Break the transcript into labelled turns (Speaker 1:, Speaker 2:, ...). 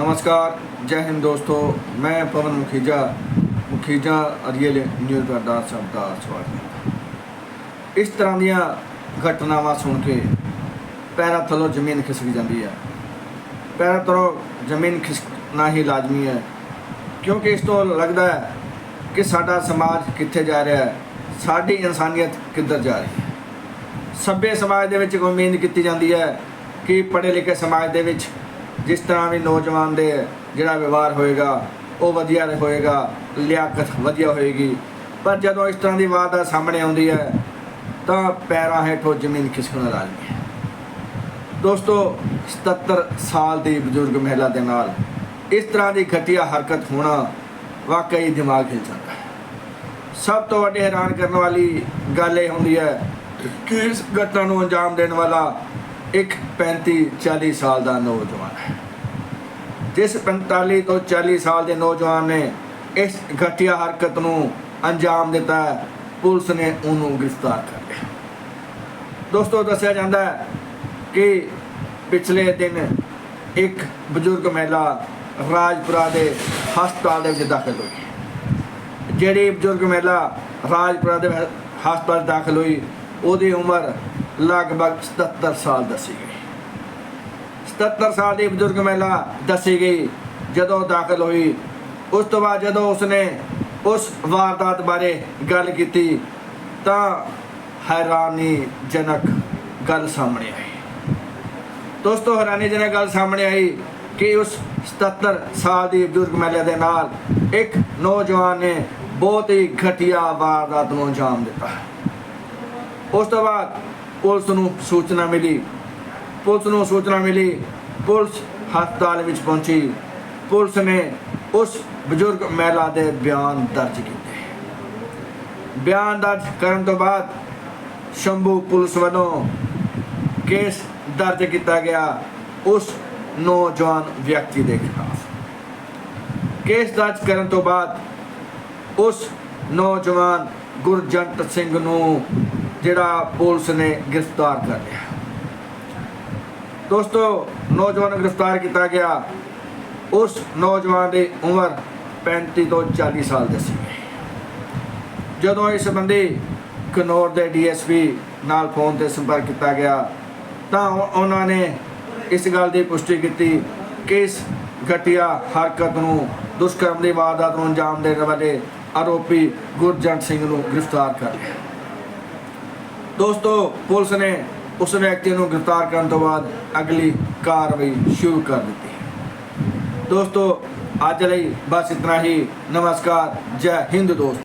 Speaker 1: ਨਮਸਕਾਰ, ਜੈ ਹਿੰਦ ਦੋਸਤੋ। ਮੈਂ ਪਵਨ ਮੁਖੀਜਾ ਮੁਖੀਜਾ ਅਰੀਅਲ ਨਿਊਜ਼ ਦਾ ਸਭ ਦਾ ਸਵਾਗਤ ਇਸ ਤਰ੍ਹਾਂ ਦੀਆਂ ਘਟਨਾਵਾਂ ਸੁਣ ਕੇ ਪੈਰਾਂ ਥੱਲੋਂ ਜ਼ਮੀਨ ਖਿਸਕ ਜਾਂਦੀ ਹੈ। ਪੈਰਾਂ ਥੱਲੋਂ ਜ਼ਮੀਨ ਖਿਸਕਣਾ ਹੀ ਲਾਜ਼ਮੀ ਹੈ। ਕਿਉਂਕਿ ਇਸ ਤੋਂ ਲੱਗਦਾ ਹੈ ਕਿ ਸਾਡਾ ਸਮਾਜ ਕਿੱਥੇ ਜਾ ਰਿਹਾ ਹੈ, ਸਾਡੀ ਇਨਸਾਨੀਅਤ ਕਿੱਧਰ ਜਾ ਰਹੀ ਹੈ। ਸਭ్య ਸਮਾਜ ਦੇ ਵਿੱਚ ਉਮੀਦ ਕੀਤੀ ਜਾਂਦੀ ਹੈ ਕਿ ਪੜ੍ਹੇ ਲਿਖੇ ਸਮਾਜ ਦੇ ਵਿੱਚ ਜਿਸ ਤਰ੍ਹਾਂ ਵੀ ਨੌਜਵਾਨ ਦੇ ਜਿਹੜਾ ਵਿਵਹਾਰ ਹੋਏਗਾ, ਉਹ ਵਧੀਆ ਹੋਏਗਾ, ਲਿਆਕਤ ਵਧੀਆ ਹੋਏਗੀ। ਪਰ ਜਦੋਂ ਇਸ ਤਰ੍ਹਾਂ ਦੀ ਵਾਰਦਾਤ ਸਾਹਮਣੇ ਆਉਂਦੀ ਹੈ, ਤਾਂ ਪੈਰਾਂ ਹੇਠੋਂ ਜ਼ਮੀਨ ਖਿਸਕਣ ਲਾਜ਼ਮੀ ਹੈ। ਦੋਸਤੋ 77 ਸਾਲ ਦੀ ਬਜ਼ੁਰਗ ਮਹਿਲਾ ਦੇ ਨਾਲ ਇਸ ਤਰ੍ਹਾਂ ਦੀ ਘਟੀਆ ਹਰਕਤ ਹੋਣਾ ਵਾਕਈ ਦਿਮਾਗ ਹਿਲ ਜਾਂਦਾ ਹੈ। ਸਭ ਤੋਂ ਵੱਡੇ ਹੈਰਾਨ ਕਰਨ ਵਾਲੀ ਗੱਲ ਇਹ ਹੁੰਦੀ ਹੈ ਕਿ ਇਸ ਘਟਨਾ ਨੂੰ ਅੰਜਾਮ ਦੇਣ ਵਾਲਾ ਇੱਕ 35 40 ਸਾਲ ਦਾ ਨੌਜਵਾਨ। ਹੈ ਜਿਸ 45 ਤੋਂ 40 ਸਾਲ ਦੇ ਨੌਜਵਾਨ ਨੇ ਇਸ ਘਟੀਆ ਹਰਕਤ ਨੂੰ ਅੰਜਾਮ ਦਿੱਤਾ ਹੈ, ਪੁਲਿਸ ਨੇ ਉਹਨੂੰ ਗ੍ਰਿਫਤਾਰ ਕਰ ਲਿਆ। ਦੋਸਤੋ ਦੱਸਿਆ ਜਾਂਦਾ ਹੈ ਕਿ ਪਿਛਲੇ ਦਿਨ ਇੱਕ ਬਜ਼ੁਰਗ ਮਹਿਲਾ ਰਾਜਪੁਰਾ ਦੇ ਹਸਪਤਾਲ ਦੇ ਵਿੱਚ ਦਾਖਲ ਹੋਈ। ਜਿਹੜੀ ਬਜ਼ੁਰਗ ਮਹਿਲਾ ਰਾਜਪੁਰਾ ਦੇ ਹਸਪਤਾਲ ਦਾਖਲ ਹੋਈ ਉਹਦੀ ਉਮਰ ਲਗਭਗ 77 ਸਾਲ ਦੱਸੀ ਗਈ 77 ਸਾਲ ਦੀ ਬਜ਼ੁਰਗ ਮਹਿਲਾ ਦੱਸੀ ਗਈ ਜਦੋਂ ਦਾਖਲ ਹੋਈ। ਉਸ ਤੋਂ ਬਾਅਦ ਜਦੋਂ ਉਸਨੇ ਉਸ ਵਾਰਦਾਤ ਬਾਰੇ ਗੱਲ ਕੀਤੀ, ਤਾਂ ਹੈਰਾਨੀਜਨਕ ਗੱਲ ਸਾਹਮਣੇ ਆਈ। ਦੋਸਤੋ, ਹੈਰਾਨੀਜਨਕ ਗੱਲ ਸਾਹਮਣੇ ਆਈ ਕਿ ਉਸ 77 ਸਾਲ ਦੀ ਬਜ਼ੁਰਗ ਮਹਿਲਾ ਦੇ ਨਾਲ ਇੱਕ ਨੌਜਵਾਨ ਨੇ ਬਹੁਤ ਹੀ ਘਟੀਆ ਵਾਰਦਾਤ ਨੂੰ ਅੰਜਾਮ ਦਿੱਤਾ। ਉਸ ਤੋਂ ਬਾਅਦ ਪੁਲਿਸ ਨੂੰ ਸੂਚਨਾ ਮਿਲੀ। ਪੁਲਿਸ ਨੂੰ ਸੂਚਨਾ ਮਿਲੀ, ਪੁਲਿਸ ਹਸਪਤਾਲ ਵਿੱਚ ਪਹੁੰਚੀ। ਪੁਲਿਸ ਨੇ ਉਸ ਬਜ਼ੁਰਗ ਮਹਿਲਾ ਦੇ ਬਿਆਨ ਦਰਜ ਕੀਤੇ। ਬਿਆਨ ਦਰਜ ਕਰਨ ਤੋਂ ਬਾਅਦ ਸ਼ੰਭੂ ਪੁਲਿਸ ਵੱਲੋਂ ਕੇਸ ਦਰਜ ਕੀਤਾ ਗਿਆ। ਉਸ ਨੌਜਵਾਨ ਵਿਅਕਤੀ ਦੇ ਖਿਲਾਫ। ਕੇਸ ਦਰਜ ਕਰਨ ਤੋਂ ਬਾਅਦ ਉਸ ਨੌਜਵਾਨ ਗੁਰਜੰਟ ਸਿੰਘ ਨੂੰ ਜਿਹੜਾ ਪੁਲਿਸ ਨੇ ਗ੍ਰਿਫਤਾਰ ਕਰ ਲਿਆ। ਦੋਸਤੋ, ਨੌਜਵਾਨ ਨੂੰ ਗ੍ਰਿਫਤਾਰ ਕੀਤਾ ਗਿਆ। ਉਸ ਨੌਜਵਾਨ ਦੀ ਉਮਰ 35 ਤੋਂ 40 ਸਾਲ ਦੱਸੀ ਗਈ ਜਦੋਂ ਇਸ ਸੰਬੰਧੀ ਕਨੌਰ ਦੇ ਡੀਐਸਪੀ ਨਾਲ ਫੋਨ ਤੇ ਸੰਪਰਕ ਕੀਤਾ ਗਿਆ, ਤਾਂ ਉਹਨਾਂ ਨੇ ਇਸ ਗੱਲ ਦੀ ਪੁਸ਼ਟੀ ਕੀਤੀ ਕਿ ਇਸ ਘਟੀਆ ਹਰਕਤ ਨੂੰ ਦੁਸ਼ਕਰਮ ਦੀ ਵਾਰਦਾਤ ਨੂੰ ਅੰਜਾਮ ਦੇਣ ਵਾਲੇ ਆਰੋਪੀ ਗੁਰਜੰਟ ਸਿੰਘ ਨੂੰ ਗ੍ਰਿਫਤਾਰ ਕਰ ਲਿਆ। ਦੋਸਤੋ, ਪੁਲਿਸ ਨੇ ਉਸ ਵਿਅਕਤੀ ਨੂੰ ਗ੍ਰਿਫਤਾਰ ਕਰਨ ਤੋਂ ਬਾਅਦ ਅਗਲੀ ਕਾਰਵਾਈ ਸ਼ੁਰੂ ਕਰ ਦਿੱਤੀ ਦੋਸਤੋ, ਅੱਜ ਲਈ ਬਸ ਇਤਨਾ ਹੀ। ਨਮਸਕਾਰ। ਜੈ ਹਿੰਦ ਦੋਸਤੋ।